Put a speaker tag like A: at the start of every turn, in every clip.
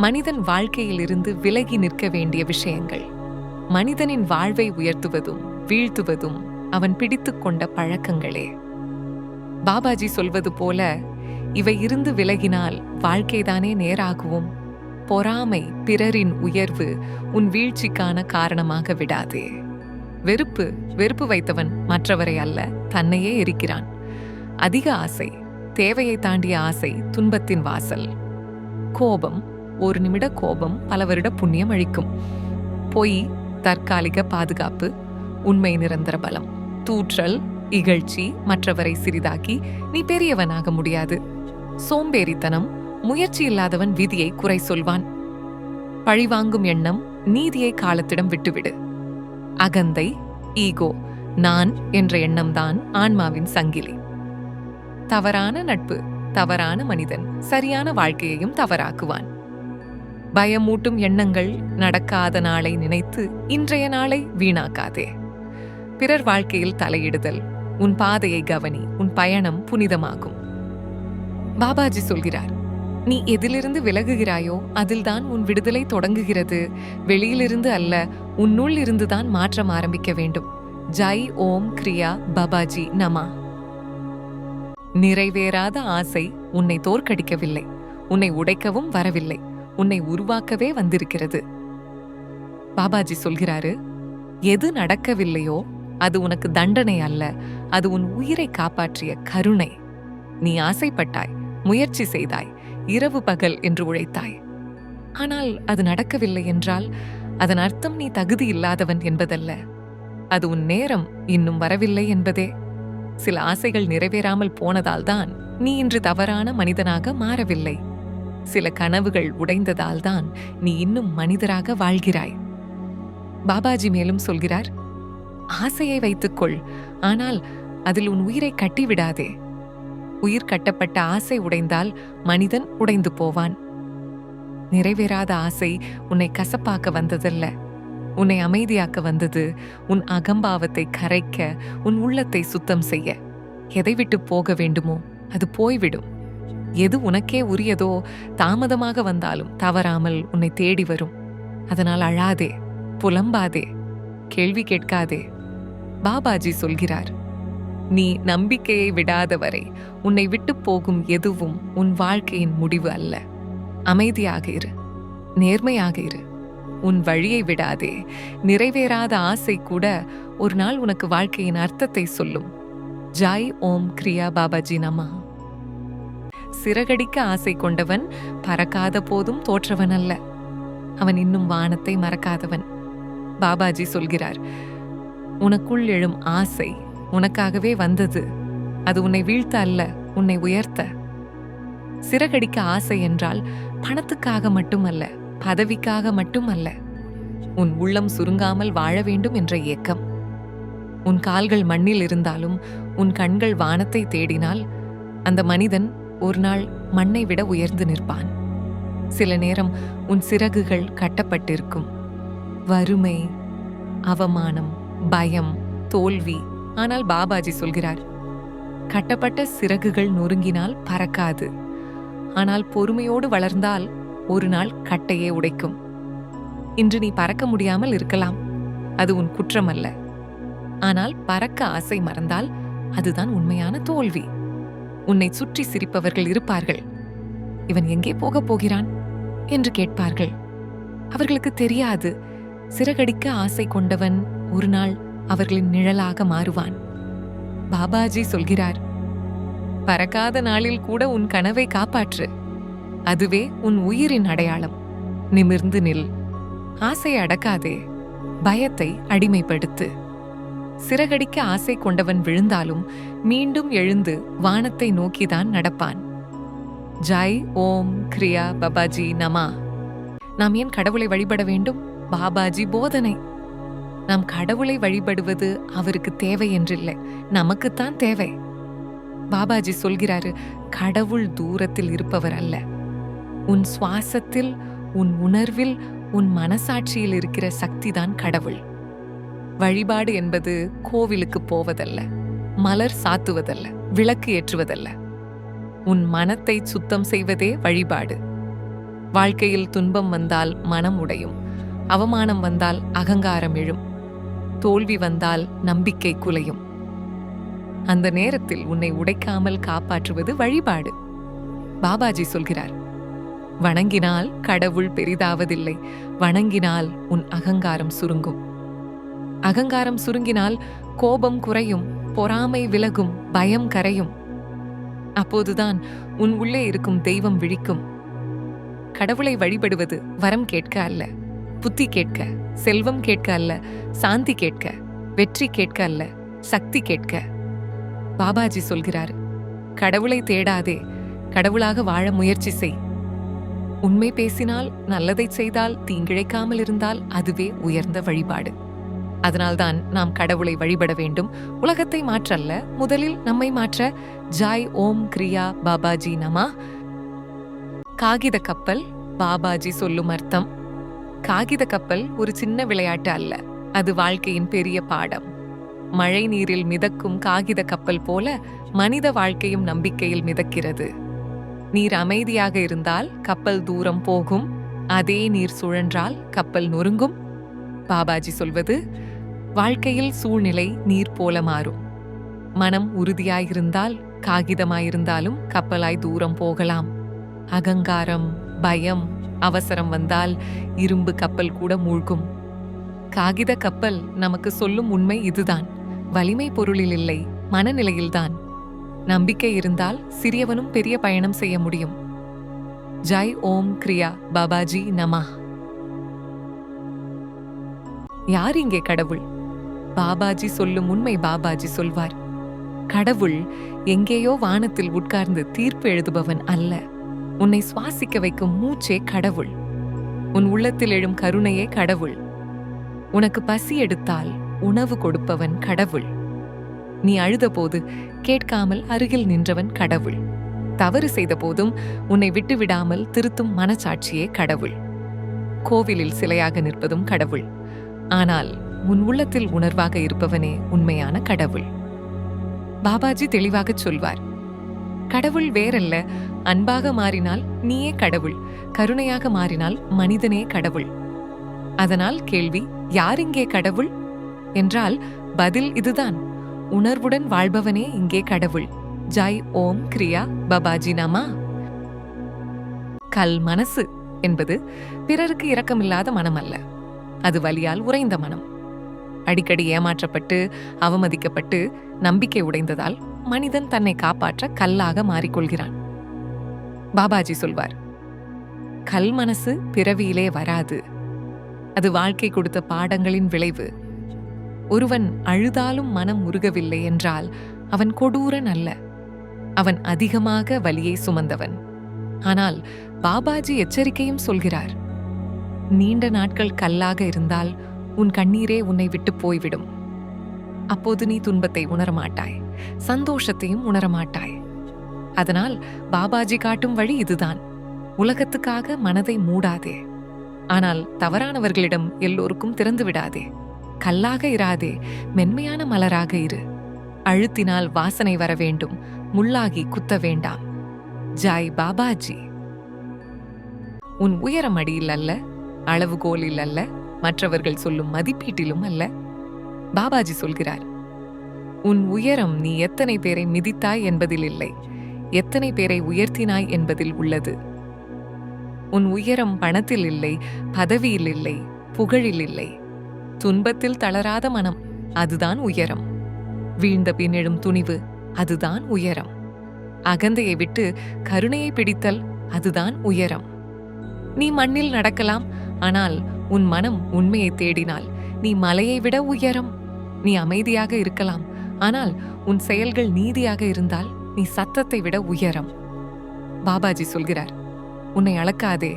A: மனிதன் வாழ்க்கையிலிருந்து விலகி நிற்க வேண்டிய விஷயங்கள். மனிதனின் வாழ்வை உயர்த்துவதும் வீழ்த்துவதும் அவன் பிடித்துக் கொண்ட பழக்கங்களே. பாபாஜி சொல்வது போல இவை இருந்து விலகினால் வாழ்க்கைதானே நேராகுவோம். பொறாமை பிறரின் உயர்வு உன் வீழ்ச்சிக்கான காரணமாக விடாதே. வெறுப்பு வெறுப்பு வைத்தவன் மற்றவரை அல்ல தன்னையே இருக்கிறான் அதிக ஆசை தேவையை தாண்டிய ஆசை துன்பத்தின் வாசல். கோபம் ஒரு நிமிட கோபம் பல வருட புண்ணியம் அழிக்கும். பொய் தற்காலிக பாதுகாப்பு உண்மை நிரந்தர பலம் தூற்றல் இகழ்ச்சி மற்றவரை சிறிதாக்கி நீ பெரியவனாக முடியாது. சோம்பேறித்தனம் முயற்சி இல்லாதவன் விதியை குறை சொல்வான். பழிவாங்கும் எண்ணம் நீதியை காலத்திடம் விட்டுவிடு. அகந்தை ஈகோ நான் என்ற எண்ணம்தான் ஆன்மாவின் சங்கிலி. தவறான நட்பு தவறான மனிதன் சரியான வாழ்க்கையையும் தவறாக்குவான். பயமூட்டும் எண்ணங்கள் நடக்காத நாளை நினைத்து இன்றைய நாளை வீணாக்காதே. பிறர் வாழ்க்கையில் தலையிடுதல் உன் பாதையை கவனி உன் பயணம் புனிதமாகும். பாபாஜி சொல்கிறார் நீ எதிலிருந்து விலகுகிறாயோ அதில்தான் உன் விடுதலை தொடங்குகிறது. வெளியிலிருந்து அல்ல உன்னுள் இருந்துதான் மாற்றம் ஆரம்பிக்க வேண்டும். ஜை ஓம் கிரியா பாபாஜி நமா. நிறைவேறாத ஆசை உன்னை தோற்கடிக்கவில்லை உன்னை உடைக்கவும் வரவில்லை. உன்னை உருவாக்கவே வந்திருக்கிறது. பாபாஜி சொல்கிறாரு எது நடக்கவில்லையோ அது உனக்கு தண்டனை அல்ல. அது உன் உயிரை காப்பாற்றிய கருணை. நீ ஆசைப்பட்டாய் முயற்சி செய்தாய் இரவு பகல் என்று உழைத்தாய். ஆனால் அது நடக்கவில்லை என்றால் அதன் அர்த்தம் நீ தகுதி இல்லாதவன் என்பதல்ல. அது உன் நேரம் இன்னும் வரவில்லை என்பதே. சில ஆசைகள் நிறைவேறாமல் போனதால்தான் நீ இன்று தவறான மனிதனாக மாறவில்லை. சில கனவுகள் உடைந்ததால்தான் நீ இன்னும் மனிதராக வாழ்கிறாய். பாபாஜி மேலும் சொல்கிறார் ஆசையை வைத்துக்கொள் ஆனால் அதில் உன் உயிரை கட்டிவிடாதே. உயிர் கட்டப்பட்ட ஆசை உடைந்தால் மனிதன் உடைந்து போவான். நிறைவேறாத ஆசை உன்னை கசப்பாக்க வந்ததல்ல. உன்னை அமைதியாக்க வந்தது உன் அகம்பாவத்தை கரைக்க உன் உள்ளத்தை சுத்தம் செய்ய. எதை விட்டு போக வேண்டுமோ அது போய்விடும். எது உனக்கே உரியதோ தாமதமாக வந்தாலும் தவறாமல் உன்னை தேடி வரும். அதனால் அழாதே புலம்பாதே கேள்வி கேட்காதே. பாபாஜி சொல்கிறார் நீ நம்பிக்கையை விடாதவரை உன்னை விட்டு போகும் எதுவும் உன் வாழ்க்கையின் முடிவு அல்ல. அமைதியாக இரு நேர்மையாக இரு. உன் வழியை விடாதே. நிறைவேறாத ஆசை கூட ஒரு நாள் உனக்கு வாழ்க்கையின் அர்த்தத்தை சொல்லும். ஜாய் ஓம் கிரியா பாபாஜி நமா சிறகடிக்க ஆசை கொண்டவன் பறக்காத போதும் தோற்றவன் அல்ல. அவன் இன்னும் வானத்தை மறக்காதவன். பாபாஜி சொல்கிறார் உனக்குள் எழும் ஆசை உனக்காகவே வந்தது. அது உன்னை வீழ்த்த அல்ல உன்னை உயர்த்த. சிறகடிக்க ஆசை என்றால் பணத்துக்காக மட்டுமல்ல பதவிக்காக மட்டுமல்ல. உன் உள்ளம் சுருங்காமல் வாழ வேண்டும் என்ற ஏக்கம். உன் கால்கள் மண்ணில் இருந்தாலும் உன் கண்கள் வானத்தை தேடினால் அந்த மனிதன் ஒரு நாள் மண்ணை விட உயர்ந்து நிற்பான். சில நேரம் உன் சிறகுகள் கட்டப்பட்டிருக்கும். வறுமை அவமானம் பயம் தோல்வி ஆனால் பாபாஜி சொல்கிறார் கட்டப்பட்ட சிறகுகள் நொறுங்கினால் பறக்காது. ஆனால் பொறுமையோடு வளர்ந்தால் ஒரு நாள் கட்டையே உடைக்கும். இன்று நீ பறக்க முடியாமல் இருக்கலாம். அது உன் குற்றம் அல்ல ஆனால் பறக்க ஆசை மறந்தால் அதுதான் உண்மையான தோல்வி. உன்னை சுற்றி சிரிப்பவர்கள் இருப்பார்கள். இவன் எங்கே போகப் போகிறான்? என்று கேட்பார்கள். அவர்களுக்கு தெரியாது. சிறகடிக்க ஆசை கொண்டவன் ஒரு நாள் அவர்களின் நிழலாக மாறுவான். பாபாஜி சொல்கிறார் பறக்காத நாளில் கூட உன் கனவை காப்பாற்று. அதுவே உன் உயிரின் அடையாளம். நிமிர்ந்து நில். ஆசை அடக்காதே. பயத்தை அடிமைப்படுத்து. சிறகடிக்க ஆசை கொண்டவன் விழுந்தாலும் மீண்டும் எழுந்து வானத்தை நோக்கிதான் நடப்பான். ஜாய் ஓம் கிரியா பாபாஜி நமா. நாம் ஏன் கடவுளை வழிபட வேண்டும்? பாபாஜி போதனை. நாம் கடவுளை வழிபடுவது அவருக்கு தேவை என்றில்லை. நமக்குத்தான் தேவை. பாபாஜி சொல்கிறாரு கடவுள் தூரத்தில் இருப்பவர் அல்ல. உன் சுவாசத்தில் உன் உணர்வில் உன் மனசாட்சியில் இருக்கிற சக்திதான் கடவுள். வழிபாடு என்பது கோவிலுக்கு போவதல்ல மலர் சாத்துவதல்ல விளக்கு ஏற்றுவதல்ல. உன் மனத்தை சுத்தம் செய்வதே வழிபாடு. வாழ்க்கையில் துன்பம் வந்தால் மனம் உடையும் அவமானம் வந்தால் அகங்காரம் எழும் தோல்வி வந்தால் நம்பிக்கை குலையும். அந்த நேரத்தில் உன்னை உடைக்காமல் காப்பாற்றுவது வழிபாடு. பாபாஜி சொல்கிறார் வணங்கினால் கடவுள் பெரிதாவதில்லை வணங்கினால் உன் அகங்காரம் சுருங்கும். அகங்காரம் சுருங்கினால் கோபம் குறையும் பொறாமை விலகும் பயம் கரையும். அப்போதுதான் உன் உள்ளே இருக்கும் தெய்வம் விழிக்கும். கடவுளை வழிபடுவது வரம் கேட்க அல்ல புத்தி கேட்க செல்வம் கேட்க அல்ல சாந்தி கேட்க வெற்றி கேட்க அல்ல சக்தி கேட்க. பாபாஜி சொல்கிறார் கடவுளை தேடாதே கடவுளாக வாழ முயற்சி செய். உண்மை பேசினால் நல்லதை செய்தால் தீங்கிழைக்காமல் இருந்தால் அதுவே உயர்ந்த வழிபாடு. அதனால்தான் நாம் கடவுளை வழிபட வேண்டும். உலகத்தை மாற்றல்ல முதலில் நம்மை மாற்ற ஜாய் ஓம் கிரியா பாபாஜி நமா. காகித கப்பல் பாபாஜி சொல்லும் அர்த்தம். காகித கப்பல் ஒரு சின்ன விளையாட்டு அல்ல அது வாழ்க்கையின் பெரிய பாடம். மழை நீரில் மிதக்கும் காகித கப்பல் போல மனித வாழ்க்கையும் நம்பிக்கையில் மிதக்கிறது. நீர் அமைதியாக இருந்தால் கப்பல் தூரம் போகும் அதே நீர் சுழன்றால் கப்பல் நொறுங்கும். பாபாஜி சொல்வது வாழ்க்கையில் சூழ்நிலை நீர் போல மாறும். மனம் உறுதியாயிருந்தால் காகிதமாயிருந்தாலும் கப்பலாய் தூரம் போகலாம். அகங்காரம் பயம் அவசரம் வந்தால் இரும்பு கப்பல் கூட மூழ்கும். காகித கப்பல் நமக்கு சொல்லும் உண்மை இதுதான். வலிமை பொருளில் இல்லை மனநிலையில்தான் நம்பிக்கை இருந்தால் சிறியவனும் பெரிய பயணம் செய்ய முடியும். ஜெய் ஓம் கிரியா பாபாஜி நமா யார் இங்கே கடவுள்? பாபாஜி சொல்லும் உண்மை பாபாஜி சொல்வார். கடவுள் எங்கேயோ வானத்தில் உட்கார்ந்து தீர்ப்பு எழுதுபவன் அல்ல. உன்னை சுவாசிக்க வைக்கும் மூச்சே கடவுள். உன் உள்ளத்தில் எழும் கருணையே கடவுள். உனக்கு பசி எடுத்தால் உணவு கொடுப்பவன் கடவுள். நீ அழுதபோது கேட்காமல் அருகில் நின்றவன் கடவுள். தவறு செய்த போதும் உன்னை விட்டு விடாமல் திருத்தும் மனசாட்சியே கடவுள். கோவிலில் சிலையாக நிற்பதும் கடவுள். ஆனால் உன் உள்ளத்தில் உணர்வாக இருப்பவனே உண்மையான கடவுள். பாபாஜி தெளிவாகச் சொல்வார். கடவுள் வேறல்ல அன்பாக மாறினால் நீயே கடவுள் கருணையாக மாறினால் மனிதனே கடவுள். அதனால் கேள்வி யார் இங்கே கடவுள்? என்றால் பதில் இதுதான். உணர்வுடன் வாழ்பவனே இங்கே கடவுள். ஜாய் ஓம் கிரியா பபாஜி நாமா? கல் மனசு என்பது பிறருக்கு இரக்கமில்லாத மனம் அல்ல அது வலியால் உறைந்த மனம். அடிக்கடி ஏமாற்றப்பட்டு அவமதிக்கப்பட்டு நம்பிக்கை உடைந்ததால் மனிதன் தன்னை காப்பாற்ற கல்லாக மாறிக்கொள்கிறான். பாபாஜி சொல்வார் கல் மனசு பிறவியிலே வராது. அது வாழ்க்கை கொடுத்த பாடங்களின் விளைவு. ஒருவன் அழுதாலும் மனம் உருகவில்லை என்றால் அவன் கொடூரன் அல்ல. அவன் அதிகமாக வலியை சுமந்தவன். ஆனால் பாபாஜி எச்சரிக்கையும் சொல்கிறார் நீண்ட நாட்கள் கல்லாக இருந்தால் உன் கண்ணீரே உன்னை விட்டு போய்விடும். அப்போது நீ துன்பத்தை உணரமாட்டாய். சந்தோஷத்தையும் உணரமாட்டாய். அதனால் பாபாஜி காட்டும் வழி இதுதான். உலகத்துக்காக மனதை மூடாதே. ஆனால் தவறானவர்களிடம் எல்லோருக்கும் திறந்து விடாதே. கல்லாக இராதே. மென்மையான மலராக இரு. அழுத்தினால் வாசனை வர வேண்டும். முள்ளாகி குத்த வேண்டாம். ஜாய் பாபாஜி. உன் உயரம் அடியில் அல்ல அளவுகோலில் அல்ல மற்றவர்கள் சொல்லும் மதிப்பீட்டிலும் அல்ல. பாபாஜி சொல்கிறார் உன் உயரம் நீ எத்தனை பேரை மிதித்தாய் என்பதில் இல்லை. எத்தனை பேரை உயர்த்தினாய் என்பதில் உள்ளது. உன் உயரம் பணத்தில் இல்லை பதவியில் இல்லை புகழில் இல்லை. துன்பத்தில் தளராத மனம் அதுதான் உயரம். வீழ்ந்த பின் எழும் துணிவு அதுதான் உயரம். அகந்தையை விட்டு கருணையை பிடித்தல் அதுதான் உயரம். நீ மண்ணில் நடக்கலாம் ஆனால் உன் மனம் உண்மையை தேடினால். நீ மலையை விட உயரம். நீ அமைதியாக இருக்கலாம். ஆனால் உன் செயல்கள் நீதியாக இருந்தால் நீ சத்தத்தை விட உயரம். பாபாஜி சொல்கிறார் உன்னை அளக்காதே.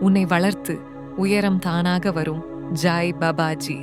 A: உன்னை வளர்த்து உயரம் தானாக வரும். ஜாய் பாபாஜி.